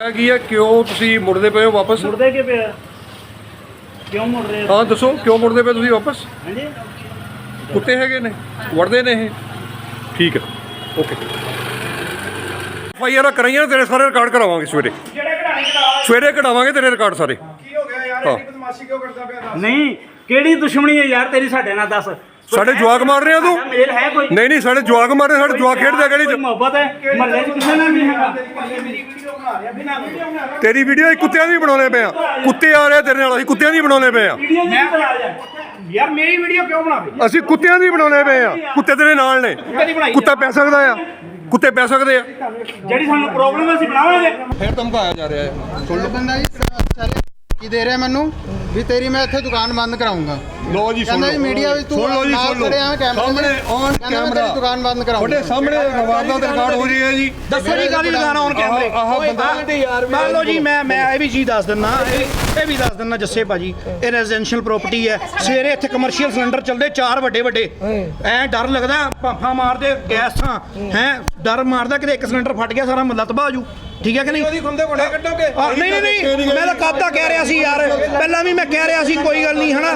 ਇਹ ਕੀ ਹੈ ਕਿਉਂ ਤੁਸੀਂ ਮੁੜਦੇ ਪਏ ਹੋ ਵਾਪਸ? ਮੁੜਦੇ ਕਿ ਪਿਆ ਕਿਉਂ ਮੁੜ ਰਹੇ ਹੋ? ਹਾਂ ਦੱਸੋ ਕਿਉਂ ਮੁੜਦੇ ਪਏ ਤੁਸੀਂ ਵਾਪਸ? ਹਾਂਜੀ। ਕੁੱਤੇ ਹੈਗੇ ਨੇ ਵੜਦੇ ਨੇ ਇਹ। ਠੀਕ ਹੈ ਓਕੇ। ਫਾਈਅਰ ਕਰਾਈਆਂ ਤੇਰੇ ਸਾਰੇ ਰਿਕਾਰਡ ਕਰਾਵਾਂਗੇ ਸਵੇਰੇ। ਜਿਹੜੇ ਸਵੇਰੇ ਕਢਾਵਾਂਗੇ ਤੇਰੇ ਰਿਕਾਰਡ ਸਾਰੇ। ਕੀ ਹੋ ਗਿਆ ਯਾਰ। ਇੰਨੀ ਬਦਮਾਸ਼ੀ ਕਿਉਂ ਕਰਦਾ ਪਿਆ ਦੱਸ? ਨਹੀਂ ਕਿਹੜੀ ਦੁਸ਼ਮਣੀ ਹੈ ਯਾਰ ਤੇਰੀ ਸਾਡੇ ਨਾਲ ਦੱਸ। ਸਾਡੇ ਜਵਾਕ ਮਾਰ ਰਹੇ ਆ ਤੂੰ? ਮੇਲ ਹੈ ਕੋਈ? ਨਹੀਂ ਨਹੀਂ ਸਾਡੇ ਜਵਾਕ ਮਾਰੇ ਸਾਡੇ ਜਵਾਕ ਖੇਡਦੇ ਆ ਗਲੀ 'ਚ? ਮੁਹੱਬਤ ਹੈ? ਮਹੱਲੇ 'ਚ ਕਿਸੇ ਨਾਲ ਨਹੀਂ ਹੈਗਾ? ਤੇਰੀ ਵੀਡੀਓ ਬਣਾ ਰਿਹਾ ਬਿਨਾਂ ਵੀਡੀਓ ਬਣਾ ਰਿਹਾ ਤੇਰੀ ਵੀਡੀਓ ਅਸੀਂ ਕੁੱਤਿਆਂ ਦੀ ਬਣਾਉਣੇ ਪਏ ਆ। ਕੁੱਤੇ ਆ ਰਹੇ ਤੇਰੇ ਨਾਲ ਅਸੀਂ ਕੁੱਤਿਆਂ ਦੀ ਬਣਾਉਣੇ ਪਏ ਆ। ਵੀਡੀਓ ਨਹੀਂ ਬਣਾ ਜਾ। ਯਾਰ ਮੇਰੀ ਵੀਡੀਓ ਕਿਉਂ ਬਣਾ ਰਹੀ ਅਸੀਂ ਕੁੱਤਿਆਂ ਦੀ ਬਣਾਉਣੇ ਪਏ ਆ। ਕੁੱਤੇ ਤੇਰੇ ਨਾਲ ਨੇ। ਕੁੱਤਾ ਪੈ ਸਕਦਾ ਆ। ਕੁੱਤੇ ਪੈ ਸਕਦੇ ਆ। ਜਿਹੜੀ ਸਾਨੂੰ ਪ੍ਰੋਬਲਮ ਹੈ ਅਸੀਂ ਬਣਾਵਾਂਗੇ। ਫਿਰ ਧਮਕਾਇਆ ਜਾ ਰਿਹਾ ਹੈ। ਸੁਣ ਲਓ ਬੰਦਾ ਜੀ ਕੀ ਦੇ ਰਿਹਾ ਮੈਨੂੰ। ਵੀ ਤੇਰੀ ਮੈਂ ਇੱਥੇ ਦੁਕਾਨ ਬੰਦ ਕਰਾਉਂਗਾ। ਲੋ ਜੀ ਕਹਿੰਦਾ ਜੀ ਮੀਡੀਆ ਵਿੱਚ ਤੂੰ ਸੁਣ ਲਓ ਜੀ ਨਾਲ ਸੁਣ ਲਓ। ਸਾਹਮਣੇ ਔਨ ਕਹਿੰਦਾ ਕੈਮਰਾ ਤੇਰੀ ਦੁਕਾਨ ਬੰਦ ਕਰਾਉਂਗਾ। ਤੁਹਾਡੇ ਸਾਹਮਣੇ ਰਵਾਰਦਾਤ ਰਿਕਾਰਡ ਹੋ ਰਹੀ ਹੈ ਜੀ। ਦੱਸੋ ਜੀ ਕਾਲੀ ਲਗਾਣਾ ਔਨ ਕੈਮਰੇ? ਆਹ ਬੰਦਾ ਮੰਨ ਲਓ ਜੀ ਮੈਂ ਮੈਂ ਇਹ ਵੀ ਚੀਜ਼ ਦੱਸ ਦਿੰਨਾ ਇਹ ਵੀ ਦੱਸ ਦਿੰਨਾ ਜੱਸੇ ਭਾਜੀ ਇਹ ਰੈਜ਼ੀਡੈਂਸ਼ੀਅਲ ਪ੍ਰਾਪਰਟੀ ਹੈ। ਸਵੇਰੇ ਇੱਥੇ ਕਮਰਸ਼ੀਅਲ ਸਿਲੰਡਰ ਚੱਲਦੇ ਚਾਰ ਵੱਡੇ ਵੱਡੇ। ਐ ਡਰ ਲੱਗਦਾ ਪਾਫਾ ਮਾਰਦੇ ਗੈਸ ਹੈ ਡਰ ਮਾਰਦਾ ਕਿਤੇ ਇੱਕ ਸਿਲੰਡਰ ਫਟ ਗਿਆ ਸਾਰਾ ਮਹੱਲਾ ਤਬਾਹ ਜੂ। ਠੀਕ ਹੈ ਕਿ ਨਹੀਂ? ਉਹਦੀ ਖੁੰਦੇ ਕੋਲੇ ਕੱਢੋਗੇ? ਨਹੀਂ ਨਹੀਂ ਨਹੀਂ ਮੈਂ ਤਾਂ ਕਾਦਾ ਕਹਿ ਰਿਹਾ ਸੀ ਯਾਰ। ਪਹਿਲਾਂ ਵੀ ਮੈਂ ਕਹਿ ਰਿਹਾ ਸੀ ਕੋਈ ਗੱਲ ਨਹੀਂ ਹਨਾ?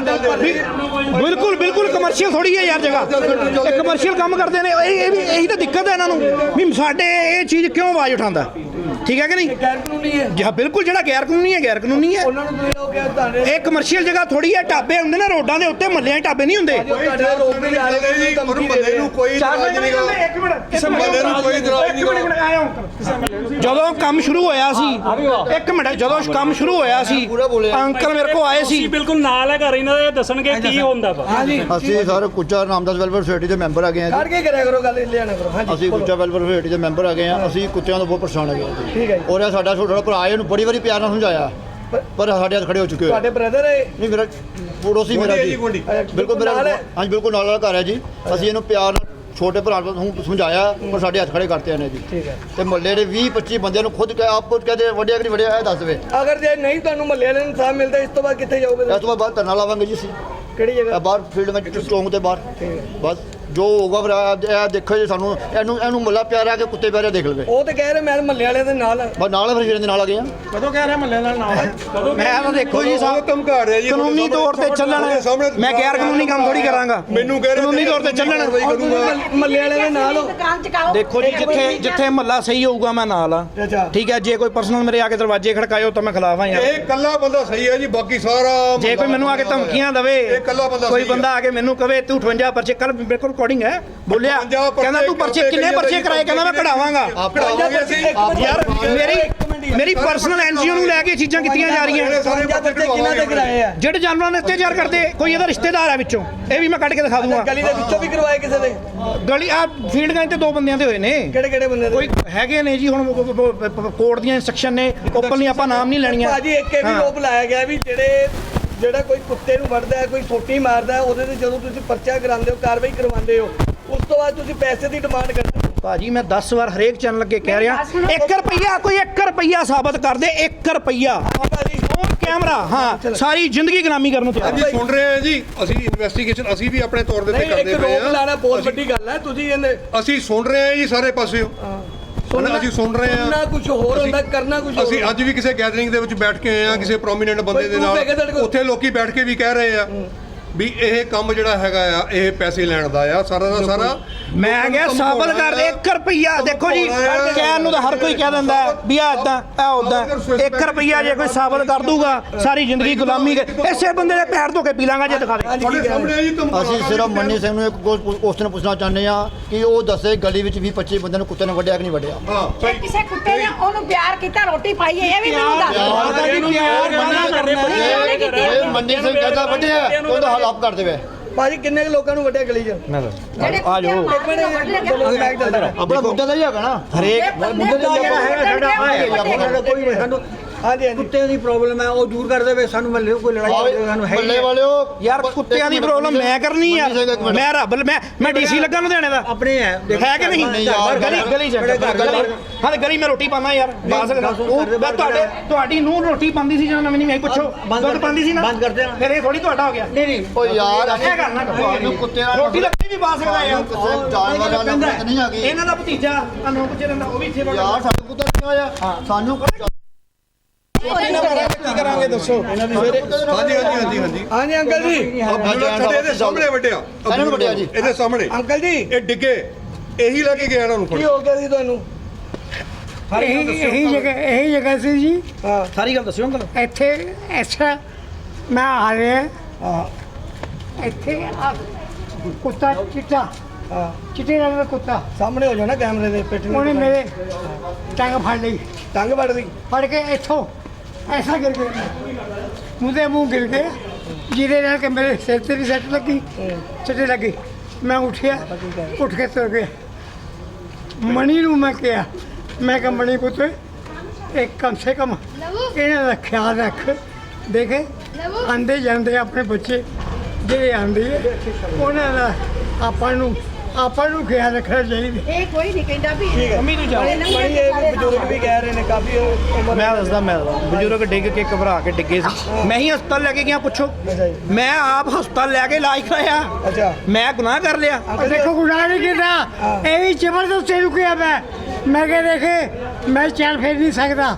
ਬਿਲਕੁਲ ਬਿਲਕੁਲ ਕਮਰਸ਼ੀਅਲ ਥੋੜੀ ਹੈ ਯਾਰ ਜਗ੍ਹਾ। ਇਹ ਕਮਰਸ਼ੀਅਲ ਕੰਮ ਕਰਦੇ ਨੇ ਇਹ ਇਹ ਵੀ ਇਹੀ ਤਾਂ ਦਿੱਕਤ ਹੈ ਇਹਨਾਂ ਨੂੰ। ਵੀ ਸਾਡੇ ਇਹ ਚੀਜ਼ ਕਿਉਂ ਆਵਾਜ਼ ਉਠਾਉਂਦਾ? ਠੀਕ ਹੈ ਕਿ ਨਹੀਂ? ਗੈਰ ਕਾਨੂੰਨੀ ਹੈ। ਜੀ ਹਾਂ ਬਿਲਕੁਲ ਜਿਹੜਾ ਗੈਰ ਕਾਨੂੰਨੀ ਹੈ ਗੈਰ ਕਾਨੂੰਨੀ ਹੈ। ਉਹਨਾਂ ਨੂੰ ਤੁਸੀਂ ਉਹ ਕਿਹਾ ਤੁਹਾਡੇ ਇਹ ਕਮਰਸ਼ੀਅਲ ਜਗ੍ਹਾ ਥੋੜੀ ਹੈ ਢਾਬੇ ਹੁੰਦੇ ਨੇ ਰੋਡਾਂ ਦੇ ਉੱਤੇ ਮਹੱਲਿਆਂ 'ਚ ਢਾਬੇ ਨਹੀਂ ਹੁੰਦੇ। ਬੰਦੇ ਨੂੰ ਕੋਈ ਇਤਰਾਜ਼ ਨਹੀਂ ਗਾ ਇੱਕ ਮਿੰਟ ਕਿਸੇ ਬੰਦੇ ਨੂੰ ਕੋਈ ਇਤਰਾਜ਼ ਨਹੀਂ ਇੱਕ ਮਿੰਟ ਆਇਆ ਜਦੋਂ ਕੰਮ ਸ਼ੁਰੂ ਹੋਇਆ ਸੀ ਇੱਕ ਮਿੰਟ ਜਦੋਂ ਕੰਮ ਸ਼ੁਰੂ ਹੋਇਆ ਸੀ ਅੰਕਲ ਮੇਰੇ ਕੋ ਆਏ ਸੀ। ਬਿਲਕੁਲ ਨਾਲ ਹੈ ਘਰ ਇਹਨਾਂ ਦੇ ਦੱਸਣਗੇ ਕੀ ਹੁੰਦਾ ਵਾ। ਅਸੀਂ sir Kuccha Namdas welfare society ਦੇ ਮੈਂਬਰ ਆ ਗਏ ਆ ਕਰਕੇ ਕਰਿਆ ਕਰੋ ਗੱਲ ਲਿਆਣਾ ਕਰੋ। ਹਾਂਜੀ ਅਸੀਂ ਕੁੱਚਾ ਵੈਲਫੇਅਰ ਸੁਸਾਇਟੀ ਦੇ ਮੈਂਬਰ ਆ ਗਏ ਆ ਅਸੀਂ ਕੁੱਤਿਆਂ ਤੋਂ ਬਹੁਤ ਪਰੇਸ਼ਾਨ ਹੈਗੇ ਆ ਠੀਕ ਹੈ ਜੀ। ਸਾਡਾ ਛੋਟਾ ਭਰਾ ਹੈ ਇਹਨੂੰ ਬੜੀ ਵਾਰੀ ਪਿਆਰ ਨਾਲ ਸਮਝਾਇਆ। ਪਰ ਸਾਡੇ ਹੱਥ ਖੜੇ ਹੋ ਚੁੱਕੇ ਹੋਏ। ਤੁਹਾਡੇ ਬ੍ਰਦਰ ਹੈ ਨਹੀਂ ਮੇਰਾ ਪੜੋਸੀ ਮੇਰਾ ਜੀ। ਬਿਲਕੁਲ ਮੇਰਾ ਨਾਲ ਹੈ? ਹਾਂਜੀ ਬਿਲਕੁਲ ਨਾਲ ਵਾਲਾ ਘਰ ਹੈ ਜੀ। ਅਸੀਂ ਇਹਨੂੰ ਪਿਆਰ ਨਾਲ ਛੋਟੇ ਭਰਾ ਨੂੰ ਸਮਝਾਇਆ ਪਰ ਸਾਡੇ ਹੱਥ ਖੜੇ ਕਰਤੇ ਨੇ ਜੀ। ਠੀਕ ਹੈ। ਤੇ ਮੁਹੱਲੇ ਦੇ 20 25 ਬੰਦਿਆਂ ਨੂੰ ਖੁਦ ਕਹਿ ਆਪ ਕਹਦੇ ਵੱਡਿਆ ਕਿ ਨਹੀਂ ਵੱਡਿਆ ਇਹ ਦੱਸ ਦੇਵੇ ਅਗਰ ਜੇ ਨਹੀਂ ਤੁਹਾਨੂੰ ਮਹੱਲੇ ਵਾਲੇ ਨੂੰ ਇਨਸਾਫ ਮਿਲਦਾ ਇਸ ਤੋਂ ਬਾਅਦ ਕਿੱਥੇ ਜਾਓਗੇ ਇਸ ਤੋਂ ਬਾਅਦ ਧਰਨਾ ਲਾਵਾਂਗੇ ਜੀ ਅਸੀਂ। ਕਿਹੜੀ ਇਹ ਜਗ੍ਹਾ ਬਾਹਰ ਫੀਲਡ ਵਿੱਚ ਸਟਰੋਂਗ ਤੇ ਬਾਹਰ। ਬਸ। ਜੋ ਹੋਊਗਾ ਫਿਰ ਇਹ ਇਹ ਦੇਖੋ ਜੀ ਸਾਨੂੰ ਇਹਨੂੰ ਇਹਨੂੰ ਮੁੱਲਾ ਪਿਆਰਾ ਕਿ ਕੁੱਤੇ ਪਿਆਰੇ ਦੇਖ ਲਵੇ। ਉਹ ਤੇ ਕਹਿ ਰਹੇ ਮੈਂ ਮਹੱਲੇ ਵਾਲੇ ਦੇ ਨਾਲ। ਬਸ ਨਾਲ ਫਿਰ ਦੇ ਨਾਲ ਆ ਗਏ ਆ। ਕਦੋਂ ਕਹਿ ਰਿਹਾ ਮਹੱਲੇ ਨਾਲ ਨਾਲ? ਮੈਂ ਤਾਂ ਦੇਖੋ ਜੀ ਸਾਹਿਬ ਧਮਕਾ ਰਿਹਾ ਜੀ ਕਾਨੂੰਨੀ ਤੌਰ ਤੇ ਚੱਲਣ ਮੈਂ ਗੈਰ ਕਾਨੂੰਨੀ ਕੰਮ ਥੋੜੀ ਕਰਾਂਗਾ। ਮੈਨੂੰ ਕਹਿ ਰਹੇ ਕਾਨੂੰਨੀ ਤੌਰ ਤੇ ਚੱਲਣ ਔਰ ਤੁਸੀਂ ਮਹੱਲ- ਮਹੱਲੇ ਵਾਲੇ ਦੇ ਨਾਲ ਹੋ। ਦੁਕਾਨ ਚਕਾਓ ਦੇਖੋ ਜੀ ਜਿੱਥੇ ਜਿੱਥੇ ਮਹੱਲਾ ਸਹੀ ਹੋਊਗਾ ਮੈਂ ਨਾਲ ਆ। ਅੱਛਾ ਠੀਕ ਹੈ ਜੇ ਕੋਈ ਪਰਸਨਲ ਮੇਰੇ ਆ ਕੇ ਦਰਵਾਜ਼ੇ ਖੜਕਾਇਓ ਤਾਂ ਮੈਂ ਖਿਲਾਫ ਆ ਯਾਰ। ਇਹ ਕੱਲਾ ਬੰਦਾ ਸਹੀ ਹੈ ਜੀ ਬਾਕੀ ਸਾਰਾ ਜੇ ਕੋਈ ਮੈਨੂੰ ਆ ਕੇ ਧਮਕੀਆਂ ਦਵੇ ਇਹ ਇਕੱਲਾ ਬੰਦਾ ਕੋਈ ਸਹੀ ਹੈ। ਬੰਦਾ ਆ ਕੇ ਮੈਨੂੰ ਕਵੇ ਤੂੰ 58 ਪਰਚੇ ਕੱਲ ਬਿਲਕੁਲ ਰਿਕਾਰਡਿੰਗ ਹੈ। ਬੋਲਿਆ 58 ਪਰਚੇ ਕਹਿੰਦਾ ਤੂੰ ਪਰਚੇ ਕਿੰਨੇ ਪਰਚੇ ਕਰਾਏ ਕਹਿੰਦਾ ਮੈਂ ਕਢਾਵਾਂਗਾ। ਯਾਰ ਮੇਰੀ ਮੇਰੀ ਪਰਸਨਲ ਐਨਜੀਓ ਨੂੰ ਲੈ ਕੇ ਚੀਜ਼ਾਂ ਕੀਤੀਆਂ ਜਾ ਰਹੀਆਂ। ਦੇ ਜਿਹੜੇ ਜਾਨਵਰਾਂ ਨੇ ਅਤਿਆਚਾਰ ਕਰਦੇ ਕੋਈ ਇਹਦਾ ਰਿਸ਼ਤੇਦਾਰ ਹੈ ਵਿੱਚੋਂ। ਇਹ ਵੀ ਮੈਂ ਕੱਢ ਕੇ ਦਿਖਾ ਦੂੰਗਾ। ਗਲੀ ਦੇ ਵਿੱਚੋਂ ਵੀ ਕਰਵਾਏ ਕਿਸੇ ਦੇ? ਗਲੀ ਆ ਫੀਲਡ ਗਾਂ ਤੇ ਦੋ ਬੰਦਿਆਂ ਦੇ ਹੋਏ ਨੇ। ਕਿਹੜੇ ਕਿਹੜੇ ਬੰਦੇ ਦੇ? ਕੋਈ ਹੈਗੇ ਨੇ ਜੀ ਹੁਣ ਕੋਰਟ ਦੀਆਂ ਇਨਸਟਰਕਸ਼ਨ ਨੇ। ਓਪਨਲੀ ਆਪਾਂ ਨਾਮ ਨਹੀਂ ਲੈਣੀਆਂ। ਭਾਜੀ ਇੱਕ ਇਹ ਵੀ। ਰੋਪ ਲਾਇਆ ਗਿਆ ਵੀ ਜਿਹੜੇ ਜਿਹੜਾ ਕੋਈ ਕੁੱਤੇ ਨੂੰ ਵੱਢਦਾ ਹੈ ਕੋਈ ਸੋਟੀ ਮਾਰਦਾ ਹੈ ਉਹਦੇ ਤੇ ਜਦੋਂ ਤੁਸੀਂ ਪਰਚਾ ਕਰਾਉਂਦੇ ਹੋ ਕਾਰਵਾਈ ਕਰਵਾਉਂਦੇ ਹੋ ਉਸ ਤੋਂ ਬਾਅਦ ਤੁਸੀਂ ਪੈਸੇ ਦੀ ਡਿਮਾਂਡ ਕਰਦੇ ਹੋ। ਭਾਜੀ ਮੈਂ 10 ਵਾਰ ਹਰੇਕ ਚੈਨਲ ਅੱਗੇ ਕਹਿ ਰਿਹਾ 1 ਰੁਪਈਆ ਕੋਈ 1 ਰੁਪਈਆ ਸਾਬਤ ਕਰ ਦੇ 1 ਰੁਪਈਆ। ਕੈਮਰਾ ਹਾਂ ਸਾਰੀ ਜ਼ਿੰਦਗੀ ਗੁਲਾਮੀ ਕਰਨ ਨੂੰ ਤਿਆਰ। ਜੀ ਸੁਣ ਰਹੇ ਆ ਜੀ ਅਸੀਂ ਇਨਵੈਸਟੀਗੇਸ਼ਨ ਅਸੀਂ ਵੀ ਆਪਣੇ ਤੌਰ ਦੇ ਨਹੀਂ ਕਰਦੇ ਇੱਕ ਪਏ ਆ ਲਾਣਾ ਬਹੁਤ ਵੱਡੀ ਗੱਲ ਹੈ ਤੁਸੀਂ ਇਹਨੇ ਅਸੀਂ ਸੁਣ ਰਹੇ ਆ ਜੀ ਸਾਰੇ ਪਾਸਿਓ। ਸੁਣਨਾ- ਅਸੀਂ ਸੁਣ ਰਹੇ ਆ ਸੁਣਨਾ ਕੁਝ ਹੋਰ ਹੁੰਦਾ ਕਰਨਾ ਕੁਝ ਅਸੀਂ ਅੱਜ ਵੀ ਕਿਸੇ ਗੈਦਰਿੰਗ ਦੇ ਵਿੱਚ ਬੈਠ ਕੇ ਆਏ ਆ ਕਿਸੇ ਪ੍ਰੋਮੀਨੈਂਟ ਬੰਦੇ ਦੇ ਨਾਲ? ਉੱਥੇ ਲੋਕੀ ਬੈਠ ਕੇ ਵੀ ਕਹਿ ਰਹੇ ਆ। ਵੀ ਇਹ ਕੰਮ ਜਿਹੜਾ ਹੈਗਾ ਆ ਇਹ ਪੈਸੇ ਲੈਣ ਦਾ ਆ ਸਾਰਾ ਦਾ ਸਾਰਾ ਮੈਂ ਕਿਹਾ ਸਾਬਤ ਕਰ ਦੇ 1 ਰੁਪਈਆ ਦੇਖੋ ਜੀ ਕਹਿਣ ਨੂੰ ਤਾਂ ਹਰ ਕੋਈ ਕਹਿ ਦਿੰਦਾ ਵੀ ਆ ਇਦਾਂ ਆ ਉਦਾਂ 1 ਰੁਪਈਆ ਜੇ ਕੋਈ ਸਾਬਤ ਕਰ ਦੂਗਾ ਸਾਰੀ ਜ਼ਿੰਦਗੀ ਗੁਲਾਮੀ ਕਰ- ਇਸੇ ਬੰਦੇ ਦੇ ਪੈਰ ਧੋ ਕੇ ਪੀ ਲਾਂਗਾ ਜੇ ਦਿਖਾ ਦੇ। ਅਸੀਂ ਸਿਰਫ ਮੰਨੀ ਸਿੰਘ ਨੂੰ ਇੱਕ ਕੁਐਸਚਨ ਪੁੱਛਣਾ ਚਾਹੁੰਦੇ ਆ ਕਿ ਉਹ ਦੱਸੇ ਗਲੀ ਵਿੱਚ 20 25 ਬੰਦਿਆਂ ਨੂੰ ਕੁੱਤੇ ਨੇ ਵੱਢਿਆ ਕਿ ਨਹੀਂ ਵੱਢਿਆ? ਹਾਂ ਕਿਸੇ ਕੁੱਤੇ ਨੇ ਉਹਨੂੰ ਪਿਆਰ ਕੀਤਾ ਰੋਟੀ ਪਾਈ ਇਹ ਵੀ ਮੈਨੂੰ ਦੱਸ ਮੰਨੀ ਸਿੰਘ ਕਹਿੰਦਾ ਵੱਢਿਆ। ਉਹਦਾ ਹੱਲ ਆਪ ਕਰ ਦੇਵੇ। ਭਾਜੀ ਕਿੰਨੇ ਕੁ ਲੋਕਾਂ ਨੂੰ ਵੱਢਿਆ ਗਲੀ 'ਚ? ਆ ਜਾਓ। ਇੱਕ ਮਿੰਟ ਚੱਲਦਾ। ਆਪਣਾ ਮੁੱਦਾ ਤਾਂ ਹੀ ਹੈਗਾ ਨਾ। ਹਰੇਕ ਮੁੱਦੇ ਦਾ ਜਿਹੜਾ ਹੈਗਾ ਸਾਡਾ ਕੋਈ ਸਾਨੂੰ ਹਾਂਜੀ ਹਾਂਜੀ। ਕੁੱਤੇ ਦੀ ਪ੍ਰੋਬਲਮ ਹੈ ਉਹ ਦੂਰ ਕਰ ਦੇਵੇ ਸਾਨੂੰ ਮੱਲੇ ਕੋਈ ਲੜਾਈ ਹੋਵੇ ਸਾਨੂੰ ਹੈ ਹੀ ਬੱਲੇ। ਵਾਲਿਓ ਯਾਰ ਕੁੱਤਿਆਂ ਦੀ ਪ੍ਰੋਬਲਮ ਮੈਂ ਕਰਨੀ ਯਾਰ। ਮੈਂ ਰੱਬ ਮੈਂ ਮੈਂ ਡੀਸੀ ਲੱਗਾ ਲੁਧਿਆਣੇ ਦਾ। ਆਪਣੇ ਹੈ ਦੇਖੋ ਹੈ ਕਿ ਨਹੀਂ? ਨਹੀਂ ਯਾਰ, ਗਲੀ ਗਲੀ ਚ ਬੜੇ ਘਰ ਗਲੀ ਘਰ। ਹਾਂ ਤੇ ਗਲੀ ਮੈਂ ਰੋਟੀ ਪਾਉਂਦਾ ਯਾਰ ਪਾ ਸਕਦਾ ਦੱਸੋ, ਉਹ ਕਰਦੇ ਮੈਂ ਤੁਹਾਡੇ। ਤੁਹਾਡੀ ਨੂੰ ਰੋਟੀ ਪਾਉਂਦੀ ਸੀ ਜਾਂ ਨਵੀਂ ਨਹੀਂ ਮੈਂ ਪੁੱਛੋ ਬੰਦ ਦੁੱਧ ਪਾਉਂਦੀ ਸੀ ਨਾ? ਬੰਦ ਕਰਦੇ ਆ। ਫਿਰ ਇਹ ਥੋੜੀ ਤੁਹਾਡਾ ਹੋ ਗਿਆ। ਨਹੀਂ ਨਹੀਂ। ਓ ਯਾਰ ਇਹ ਕਰਨਾ ਤੁਹਾਨੂੰ ਕੁੱਤੇ ਨਾਲ ਰੋਟੀ ਤਾਂ ਵੀ ਪਾ ਸਕਦਾ ਯਾਰ। ਕਿਸੇ ਜਾਨਵਰ ਨਾਲ ਨਫ਼ਰਤ ਨਹੀਂ ਹੈਗੀ। ਇਹਨਾਂ ਦਾ ਭਤੀਜਾ ਅਨੂ ਪੁੱਛੇ ਰਹਿੰਦਾ ਉਹ ਵੀ ਇੱਥੇ ਯਾਰ ਸਾਡੇ ਕੁੱਤਾ ਕਿਉਂ ਆਇਆ? ਸਾਨੂੰ ਨਾ ਦੱਸੋ। ਸਵੇਰੇ ਹਾਂਜੀ ਹਾਂਜੀ ਹਾਂਜੀ ਹਾਂਜੀ ਹਾਂਜੀ। ਅੰਕਲ ਜੀ। ਆ ਬੁਲਟ ਸਾਡੇ ਇਹਦੇ ਸਾਹਮਣੇ ਵੱਡਿਆ ਆਹ ਇਹਨਾਂ ਨੂੰ ਵੱਢਿਆ ਜੀ। ਇਹਦੇ ਸਾਹਮਣੇ। ਅੰਕਲ ਜੀ। ਇਹ ਡਿੱਗੇ। ਇਹੀ ਲੈ ਕੇ ਗਿਆ ਇਹਨਾਂ ਨੂੰ ਫੜ। ਕੀ ਹੋ ਗਿਆ ਸੀ ਤੁਹਾਨੂੰ? ਇਹੀ ਇਹੀ ਜਗ੍ਹਾ ਇਹੀ ਜਗ੍ਹਾ ਸੀ ਜੀ। ਹਾਂ। ਸਾਰੀ ਗੱਲ ਦੱਸਿਓ ਅੰਕਲ। ਇੱਥੇ ਐਸਾ ਮੈਂ ਆ ਰਿਹਾ। ਹਾਂ। ਇੱਥੇ ਆ ਕੁੱਤਾ ਚਿੱਟਾ। ਹਾਂ। ਚਿੱਟੇ ਰੰਗ ਦਾ ਕੁੱਤਾ। ਸਾਹਮਣੇ ਹੋ ਨਾ ਕੈਮਰੇ ਦੇ ਪਿੱਠ ਨੂੰ। ਉਹਨੇ ਮੇਰੇ ਟੰਗ ਫੜ ਲਈ। ਟੰਗ ਵੜ ਲਈ। ਫੜ ਕੇ ਇੱਥੋਂ ਐਸਾ ਗਿਰ ਗਿਆ ਮੂੰਹ ਮੂੰਹ ਗਿਰ ਗਿਆ ਜਿਹਦੇ ਨਾਲ ਕਿ ਮੇਰੇ ਸਿਰ ਤੇ ਵੀ ਸੱਟ ਲੱਗੀ ਚਿੱਟੇ ਲੱਗੀ। ਮੈਂ ਉੱਠਿਆ ਉੱਠ ਕੇ ਤੁਰ ਗਿਆ। ਮਣੀ ਨੂੰ ਮੈਂ ਕਿਹਾ ਮੈਂ ਕਿਹਾ ਮਣੀ ਪੁੱਤ ਇੱਕ ਕਮ ਸੇ ਕਮ ਇਹਨਾਂ ਦਾ ਖਿਆਲ ਰੱਖ। ਦੇਖੇ? ਆਂਦੇ ਜਾਂਦੇ ਆਪਣੇ ਬੱਚੇ ਜਿਹੜੇ ਆਂਦੇ ਉਹਨਾਂ ਦਾ ਆਪਾਂ ਨੂੰ ਆਪਾਂ ਨੂੰ ਖਿਆਲ ਰੱਖਣਾ ਚਾਹੀਦਾ ਇਹ ਕੋਈ ਨਹੀਂ ਕਹਿੰਦਾ ਵੀ ਮੰਮੀ ਤੂੰ ਜਾ ਬੜੀ ਇਹ ਬਜ਼ੁਰਗ ਵੀ ਕਹਿ ਰਹੇ ਨੇ ਕਾਫੀ ਉਮਰ ਮੈਂ ਦੱਸਦਾ ਮੈਂ ਦੱਸਦਾ। ਬਜ਼ੁਰਗ ਡਿੱਗ ਕੇ ਘਬਰਾ ਕੇ ਡਿੱਗੇ ਸੀ। ਮੈਂ ਹੀ ਹਸਪਤਾਲ ਲੈ ਕੇ ਗਿਆ ਪੁੱਛੋ। ਮੈਂ ਆਪ ਹਸਪਤਾਲ ਲੈ ਕੇ ਇਲਾਜ ਕਰਾਇਆ। ਅੱਛਾ। ਮੈਂ ਗੁਨਾਹ ਕਰ ਲਿਆ। ਦੇਖੋ ਗੁਨਾਹ ਨਹੀਂ ਕੀਤਾ। ਇਹ ਵੀ ਜ਼ਬਰਦਸਤੀ ਰੁਕਿਆ ਮੈਂ। ਮੈਂ ਕਿਹਾ ਦੇਖੇ ਮੈਂ ਚੱਲ ਫਿਰ ਨਹੀਂ ਸਕਦਾ।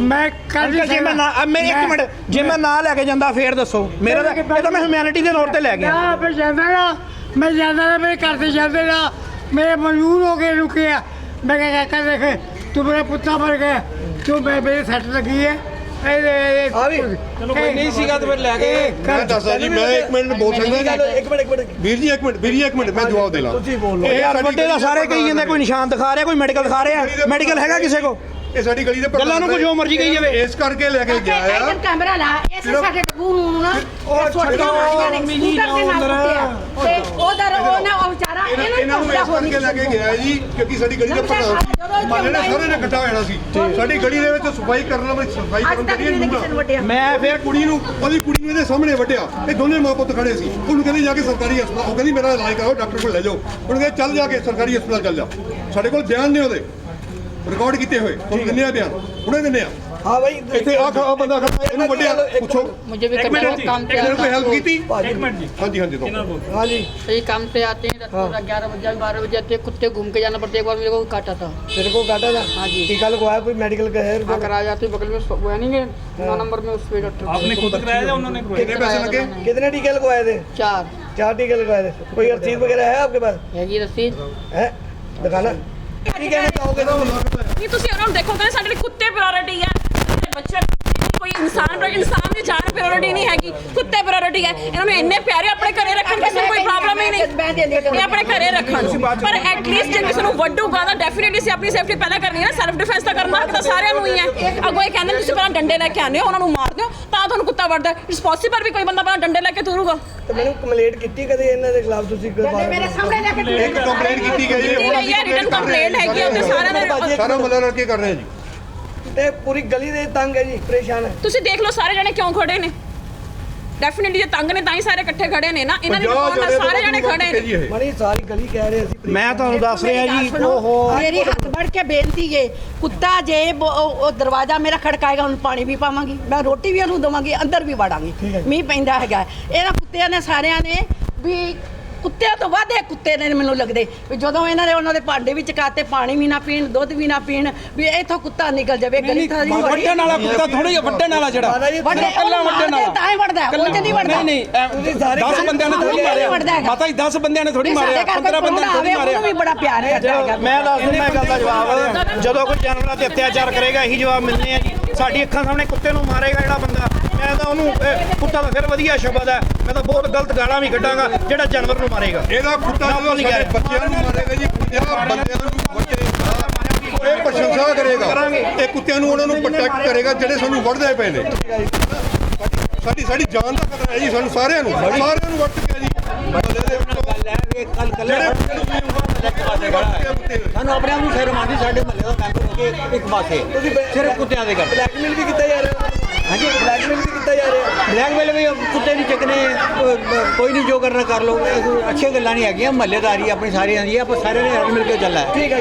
ਮੈਂ ਕਰ ਨਹੀਂ ਅੰਕਲ ਜੇ ਮੈਂ ਨਾ ਮੈਂ ਇੱਕ ਮਿੰਟ। ਜੇ ਮੈਂ ਨਾ ਲੈ ਕੇ ਜਾਂਦਾ ਫੇਰ ਦੱਸੋ। ਮੇਰਾ ਤਾਂ ਇਹ ਤਾਂ ਮੈਂ ਹਿਊਮੈਨਿਟੀ ਦੇ ਤੌਰ ਤੇ ਲੈ ਗਿਆ। ਨਾ ਮੈਂ ਜਾਂਦਾ ਨਾ। ਮੈਂ ਜਾਂਦਾ ਨਾ ਮੇਰੇ ਘਰ ਤੇ ਜਾਂਦੇ ਨਾ ਮੇਰੇ ਮਜਬੂਰ ਹੋ ਕੇ ਰੁਕਿਆ ਮੈਂ ਕਿਹਾ ਕਾਕਾ ਦੇਖ ਤੂੰ ਮੇਰਾ ਪੁੱਤਾ ਮਰ ਗਿਆ। ਤੂੰ ਮੈਂ ਮੇਰੇ ਸੱਟ ਲੱਗੀ ਹੈ। ਇਹ ਆ ਵੀ। ਚਲੋ ਕੋਈ ਨਹੀਂ ਸੀਗਾ ਤੇ ਫਿਰ ਲੈ ਕੇ। ਮੈਂ ਦੱਸਦਾ ਜੀ ਮੈਂ ਇੱਕ ਮਿੰਟ ਬੋਲ ਸਕਦਾ ਇੱਕ ਮਿੰਟ ਇੱਕ ਮਿੰਟ। ਵੀਰ ਜੀ ਇੱਕ ਮਿੰਟ ਵੀਰ ਜੀ ਇੱਕ ਮਿੰਟ ਮੈਂ ਜਵਾਬ ਦੇ ਲਾਂ। ਤੁਸੀਂ ਬੋਲੋ ਇਹ ਯਾਰ ਸਾਡੀ ਵੱਡੇ ਦਾ ਸਾਰੇ ਕਹੀ ਜਾਂਦੇ ਕੋਈ ਨਿਸ਼ਾਨ ਦਿਖਾ ਰਿਹਾ ਕੋਈ ਮੈਡੀਕਲ ਦਿਖਾ ਰਿਹਾ। ਮੈਡੀਕਲ ਹੈਗਾ ਕਿਸੇ ਕੋ? ਇਹ ਸਾਡੀ ਗਲੀ ਦੇ ਗੱਲਾਂ ਨੂੰ ਜੋ ਮਰਜ਼ੀ ਕਹੀ ਜਾਵੇ। ਇਸ ਕਰਕੇ ਲੈ ਕੇ ਗਿਆ ਆ। ਕੈਮਰਾ ਲਾ ਇਸ ਸਾਡੇ ਡੱਬੂ ਨੂੰ ਨਾ ਉਹ ਛੱਡੋ, ਮਿਲੀ ਨਾਲ ਨਾ ਤੇ ਉਧਰ ਉਹ ਨਾ ਉਹ ਵਿਚਾਰਾ ਇਹਨਾਂ ਨੂੰ ਇਸ ਕਰਕੇ ਲੈ ਕੇ ਗਿਆ ਜੀ ਕਿਉਂਕਿ ਸਾਡੀ ਗਲੀ ਦਾ ਪ੍ਰਧਾਨ ਮਾਲੇ ਨੇ ਸਾਰੇ ਨੇ ਇਕੱਠਾ ਹੋਣਾ ਸੀ। ਸਾਡੀ ਗਲੀ ਦੇ ਵਿੱਚ ਸਫ਼ਾਈ ਕਰਨ ਵਾਲੀ ਸਫ਼ਾਈ ਅੱਜ ਕਰਨ ਤੱਕ ਦੀ ਨਹੀਂ ਕਿਸੇ ਨੂੰ ਮੈਂ ਫਿਰ ਕੁੜੀ ਨੂੰ ਉਹਦੀ ਕੁੜੀ ਨੂੰ ਇਹਦੇ ਸਾਹਮਣੇ ਵੱਢਿਆ। ਇਹ ਦੋਨੇ ਮਾਂ ਪੁੱਤ ਖੜੇ ਸੀ। ਉਹਨੂੰ ਕਹਿੰਦੇ ਜਾ ਕੇ ਸਰਕਾਰੀ ਹਸਪਤਾਲ ਉਹ ਕਹਿੰਦੀ ਮੇਰਾ ਇਲਾਜ ਕਰਾਓ ਡਾਕਟਰ ਕੋਲ ਲੈ ਜਾਓ। ਉਹਨੂੰ ਕਹਿੰਦੇ ਚੱਲ ਜਾ ਕੇ ਸਰਕਾਰੀ ਹਸਪਤਾਲ ਚੱਲ ਜਾ। ਸਾਡੇ ਕੋਲ ਬਿਆਨ ਨੇ ਉਹਦੇ। ਰਿਕਾਰਡ ਕੀਤੇ ਹੋਏ ਉਹਨੂੰ ਦਿੰਦੇ ਆ ਬਿਆਨ ਉਹਨੇ ਦਿੰਦੇ ਆ ਹਾਂ ਭਾਈ ਇੱਥੇ ਆ ਆ ਬੰਦਾ ਖੜਾ ਇਹਨੂੰ ਵੱਢਿਆ ਪੁੱਛੋ मुझे भी एक करना मिनट है जी, काम पे ਇਹਨਾਂ ਨੇ ਕੋਈ आता ਹੈਲਪ ਕੀਤੀ ਇੱਕ ਮਿੰਟ ਜੀ ਹਾਂਜੀ ਹਾਂਜੀ ਦੋ ਹਾਂ ਜੀ तो ये काम पे आते हैं रात को ग्यारह बजे बारह बजे आते हैं कुत्ते घूम के जाना पड़ता है एक बार मेरे को काटा था तेरे को काटा था हाँ जी। टीका लगवाया कोई मेडिकल का है हाँ करा जाते बगल में वो है नहीं है नौ नंबर में उस पे डॉक्टर आपने खुद कराया या उन्होंने करवाया? ਕਿੰਨੇ ਪੈਸੇ ਲੱਗੇ कितने टीके लगवाए थे चार चार टीके लगवाए थे कोई रसीद वगैरह है आपके पास हैगी रसीद है दिखाना ਕੀ ਕਹਿਣਾ ਚਾਹੋਗੇ ਤੁਸੀਂ? ਕੀ ਤੁਸੀਂ ਉਹਨਾਂ ਨੂੰ ਦੇਖੋ ਕਹਿੰਦੇ ਸਾਡੇ ਕੁੱਤੇ ਪ੍ਰਾਇੋਰਟੀ ਹੈ ਬੱਚੇ ਕੋਈ ਇਨਸਾਨ ਇਨਸਾਨ ਦੀ ਜਾਨ ਪ੍ਰਾਇੋਰਟੀ ਨਹੀਂ ਹੈਗੀ। ਕੁੱਤੇ ਪ੍ਰਾਇੋਰਟੀ ਹੈ। ਇਹਨਾਂ ਨੂੰ ਇੰਨੇ ਪਿਆਰੇ ਆਪਣੇ ਘਰੇ ਰੱਖਣ ਕਿਸੇ ਨੂੰ ਕੋਈ ਪ੍ਰੋਬਲਮ ਹੀ ਨਹੀਂ। ਇਹ ਆਪਣੇ ਘਰੇ ਰੱਖਣ। ਪਰ ਐਟਲੀਸਟ ਜੇ ਕਿਸੇ ਨੂੰ ਵੱਡੂਗਾ ਤਾਂ ਡੈਫੀਨਿਟਲੀ ਸੀ ਆਪਣੀ ਸੇਫਟੀ ਪਹਿਲਾਂ ਕਰਨੀ ਹੈ ਸੈਲਫ ਡਿਫੈਂਸ ਤਾਂ ਕਰਨਾ ਹੱਕ ਤਾਂ ਸਾਰਿਆਂ ਨੂੰ ਹੀ ਹੈ। ਅੱਗੋਂ ਇਹ ਕਹਿੰਦੇ ਤੁਸੀਂ ਪਹਿਲਾਂ ਡੰਡੇ ਲੈ ਕੇ ਆਉਂਦੇ ਹੋ ਉਹਨਾਂ ਨੂੰ ਮਾਰ ਦਿਓ ਤਾਂ ਤੁਹਾਨੂੰ ਕੁੱਤਾ ਵੜਦਾ ਇਟਸ ਪੋਸੀਬਲ ਵੀ ਕੋਈ ਬੰਦਾ ਪਹਿਲਾਂ ਡੰਡੇ ਲੈ ਕੇ ਤੁਰੂਗਾ। ਤੇ ਮੈਨੂੰ ਕੰਪਲੇਂਟ ਕੀਤੀ ਕਦੇ ਇਹਨਾਂ ਦੇ ਖਿਲਾਫ ਤੁਸੀਂ ਕੋਈ ਮੇਰੇ ਸਾਹਮਣੇ ਲੈ ਕੇ ਇੱਕ ਕੰਪਲੇਂਟ ਕੀਤੀ ਗਈ ਹੈ ਕੀਤੀ ਗਈ ਹੈ ਰਿਟਨ ਕੰਪਲੇਂਟ ਹੈਗੀ ਉੱਤੇ ਸਾਰਿਆਂ ਦੇ ਸਾਰਾ ਰਲ ਕੇ ਕਰ ਰਹੇ ਜੀ? ਤੇ ਪੂਰੀ ਗਲੀ ਦੇ ਤੰਗ ਹੈ ਜੀ ਪਰੇਸ਼ਾਨ ਹੈ। ਤੁਸੀਂ ਦੇਖ ਲਓ ਸਾਰੇ ਜਣੇ ਕਿਉਂ ਖੜੇ ਨੇ? ਡੈਫੀਨਿਟਲੀ ਜੇ ਤੰਗ ਨੇ ਤਾਂ ਹੀ ਸਾਰੇ ਇਕੱਠੇ ਖੜੇ ਨੇ ਨਾ ਇਹਨਾਂ ਦੀ ਪੰਜਾਹ ਦੁਕਾਨ ਜਣੇ ਸਾਰੇ ਜਣੇ ਖੜੇ ਨੇ। ਜੀ ਇਹ। ਮਣੀ ਸਾਰੀ ਗਲੀ ਕਹਿ ਰਹੇ ਸੀ ਮੈਂ ਤੁਹਾਨੂੰ ਦੱਸ ਰਿਹਾ ਜੀ ਓਹੋ। ਮੇਰੀ ਹੱਥ ਵੜ ਕੇ ਬੇਨਤੀ ਏ ਕੁੱਤਾ ਜੇ ਬ- ਉਹ ਉਹ ਦਰਵਾਜ਼ਾ ਮੇਰਾ ਖੜਕਾਏਗਾ ਉਹਨੂੰ ਪਾਣੀ ਵੀ ਪਾਵਾਂਗੀ ਮੈਂ ਰੋਟੀ ਵੀ ਉਹਨੂੰ ਦਵਾਂਗੀ ਅੰਦਰ ਵੀ ਵੜਾਂਗੀ। ਮੀਂਹ ਪੈਂਦਾ ਹੈਗਾ। ਇਹਨਾਂ ਕੁੱਤਿਆਂ ਨੇ ਸਾਰਿਆਂ ਨੇ ਵੀ ਕੁੱਤਿਆਂ ਤੋਂ ਵੱਧ ਇਹ ਕੁੱਤੇ ਨੇ ਮੈਨੂੰ ਲੱਗਦੇ। ਵੀ ਜਦੋਂ ਇਹਨਾਂ ਨੇ ਉਹਨਾਂ ਦੇ ਭਾਂਡੇ ਵਿੱਚ ਕਾਤੇ ਪਾਣੀ ਵੀ ਨਾ ਪੀਣ ਦੁੱਧ ਵੀ ਨਾ ਪੀਣ ਵੀ ਇੱਥੋਂ ਕੁੱਤਾ ਨਿਕਲ ਜਾਵੇ ਗਲੀ ਥਾਂ ਦੀ ਵੱਡਣ ਵਾਲਾ ਕੁੱਤਾ ਥੋੜੀ ਵੱਡਣ ਵਾਲਾ ਜਿਹੜਾ। ਵੱਡੇ ਕੱਲਾ ਵੱਡਣ ਵਾਲਾ ਤਾਂ ਹੀ ਵੜਦਾ ਉਹ ਚ ਨਹੀਂ ਵੜਦਾ ਨਹੀਂ ਨਹੀਂ 10 ਬੰਦਿਆਂ ਨੇ ਥੋੜੀ ਮਾਰਿਆ। ਮਾਤਾ ਜੀ 10 ਬੰਦਿਆਂ ਨੇ ਥੋੜੀ ਮਾਰਿਆ। ਘਰ 15 ਕੋਈ ਬੰਦਿਆਂ ਨੇ ਥੋੜੀ ਉਹਨੂੰ ਵੀ ਮਾਰਿਆ ਬੜਾ ਪਿਆਰ ਮੈਂ ਦੱਸ ਦਿੰਦਾ ਇਹ ਗੱਲ ਦਾ ਜਵਾਬ ਜਦੋਂ ਕੋਈ ਜਾਨਵਰਾਂ ਤੇ ਅਤਿਆਚਾਰ ਕਰੇਗਾ ਇਹੀ ਜਵਾਬ ਮਿਲਨੇ ਆ ਜੀ। ਸਾਡੀ ਅੱਖਾਂ ਸਾਹਮਣੇ ਕੁੱਤੇ ਨੂੰ ਮਾਰੇਗਾ ਜਿਹੜਾ ਬੰਦਾ। ਮੈਂ ਤਾਂ ਉਹਨੂੰ ਇਹ ਕੁੱਤਾ ਤਾਂ ਫਿਰ ਵਧੀਆ ਸ਼ਬਦ ਹੈ। ਮੈਂ ਤਾਂ ਬਹੁਤ ਗਲਤ ਗਾਲਾਂ ਵੀ ਕੱਢਾਂਗਾ ਜਿਹੜਾ ਜਾਨਵਰ ਨੂੰ ਮਾਰੇਗਾ। ਇਹਦਾ ਕੁੱਤਾ ਨਹੀਂ ਸਾਡੇ ਕਹਿ ਬੱਚਿਆਂ ਨੂੰ ਮਾਰੇਗਾ ਜੀ 50 ਬੰਦਿਆਂ ਨੂੰ ਵੱਢੇਗਾ ਇਹ ਪ੍ਰਸ਼ੰਸਾ ਕਰੇਗਾ। ਇਹ ਕੁੱਤਿਆਂ ਨੂੰ ਉਹਨਾਂ ਨੂੰ ਪ੍ਰੋਟੈਕਟ ਕਰੇਗਾ ਜਿਹੜੇ ਸਾਨੂੰ ਵੱਢਦੇ ਪਏ ਨੇ। ਸਾਡੀ ਸਾਡੀ ਜਾਨ ਦਾ ਖਤਰਾ ਹੈ ਜੀ ਸਾਨੂੰ ਸਾਰਿਆਂ ਨੂੰ। ਸਾਰਿਆਂ ਨੂੰ ਵੱਢ ਚੁੱਕਿਆ ਜੀ। ਕੱਲ ਸਾਨੂੰ ਆਪਣੇ ਆਪ ਨੂੰ ਸ਼ਰਮ ਆਉਂਦੀ ਸਾਡੇ ਮਹੱਲੇ ਦਾ ਮੈਂਬਰ ਹੋ ਕੇ ਇੱਕ ਪਾਸੇ। ਸਿਰਫ ਕੁੱਤਿਆਂ ਦੇ ਕਰ ਬਲੈਕਮੇਲ ਵੀ ਕੀਤਾ ਜਾ ਰਿਹਾ। ਹਾਂਜੀ। ਬਲੈਕਮੇਲ ਵੀ ਕੀਤਾ ਜਾ ਰਿਹਾ। ਬਲੈਕਮੇਲ ਵੀ ਕੁੱਤੇ ਨਹੀਂ ਚੱਕਨੇ ਕੋਈ ਨਹੀਂ ਜੋ ਕਰਨਾ ਕਰ ਲਓ। ਅੱਛੀਆਂ ਗੱਲਾਂ ਨਹੀਂ ਹੈਗੀਆਂ। ਮਹੱਲੇਦਾਰੀ ਆਪਣੀ ਸਾਰਿਆਂ ਦੀ ਹੈ, ਆਪਾਂ ਸਾਰਿਆਂ ਨੇ ਰਲ ਮਿਲ ਕੇ ਚੱਲਣਾ ਠੀਕ ਹੈ